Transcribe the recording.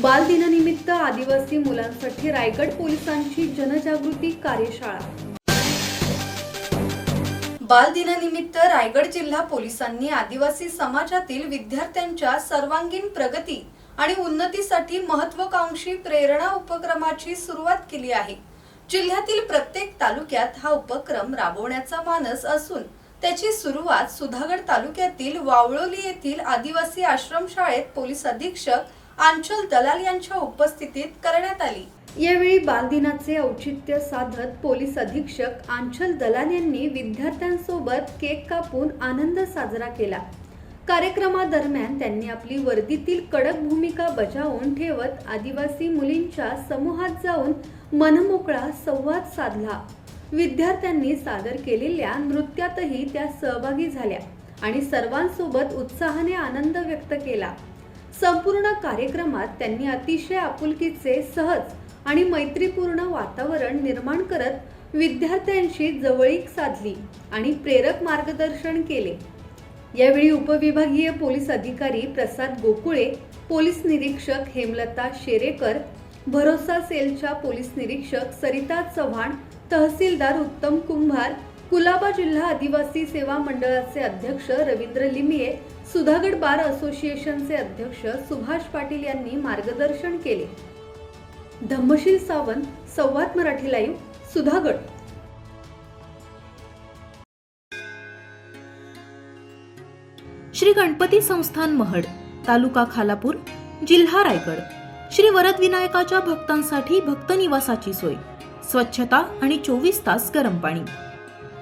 बालदिनानिमित्त आदिवासी मुलांसाठी रायगड पोलिसांची जनजागृती कार्यशाळा. बालदिनानिमित्त रायगड जिल्हा पोलिसांनी आदिवासी समाजातील विद्यार्थ्यांच्या सर्वांगीण प्रगती आणि उन्नतीसाठी महत्वाकांक्षी प्रेरणा उपक्रमाची सुरुवात केली आहे. जिल्ह्यातील प्रत्येक तालुक्यात हा उपक्रम राबवण्याचा मानस असून त्याची सुरुवात सुधागड तालुक्यातील वावळोली येथील आदिवासी आश्रमशाळेत पोलीस अधीक्षक आंचल दलाल यांच्या उपस्थितीत करण्यात आली. यावेळी बालदिनाचे औचित्य साधत पोलीस अधीक्षक आंचल दलाल यांनी विद्यार्थ्यांसोबत केक कापून आनंद साजरा केला. कार्यक्रमादरम्यान त्यांनी आपली वर्दीतील कडक भूमिका बजावून ठेवत आदिवासी मुलींच्या समूहात जाऊन मनमोकळा संवाद साधला. विद्यार्थ्यांनी सादर केलेल्या नृत्यातही त्या सहभागी झाल्या आणि सर्वांसोबत उत्साहाने आनंद व्यक्त केला. संपूर्ण कार्यक्रमात त्यांनी अतिशय आपुलकीचे सहज आणि मैत्रीपूर्ण वातावरण निर्माण करत विद्यार्थ्यांशी जवळीक साधली आणि प्रेरक मार्गदर्शन केले. यावेळी उपविभागीय पोलीस अधिकारी प्रसाद गोकुळे पोलीस निरीक्षक हेमलता शेरेकर भरोसा सेलच्या पोलीस निरीक्षक सरिता चव्हाण तहसीलदार उत्तम कुंभार कुलाबा जिल्हा आदिवासी सेवा मंडळाचे अध्यक्ष रवींद्र लिमिये सुधागड बार असोसिएशनचे अध्यक्ष सुभाष पाटील यांनी मार्गदर्शन केले. धम्मशील सावंत संवाद मराठी लाईव्ह सुधागड. श्री गणपती संस्थान महड तालुका खालापूर जिल्हा रायगड. श्री वरद विनायकाच्या भक्तांसाठी भक्त निवासाची सोय. स्वच्छता आणि चोवीस तास गरम पाणी.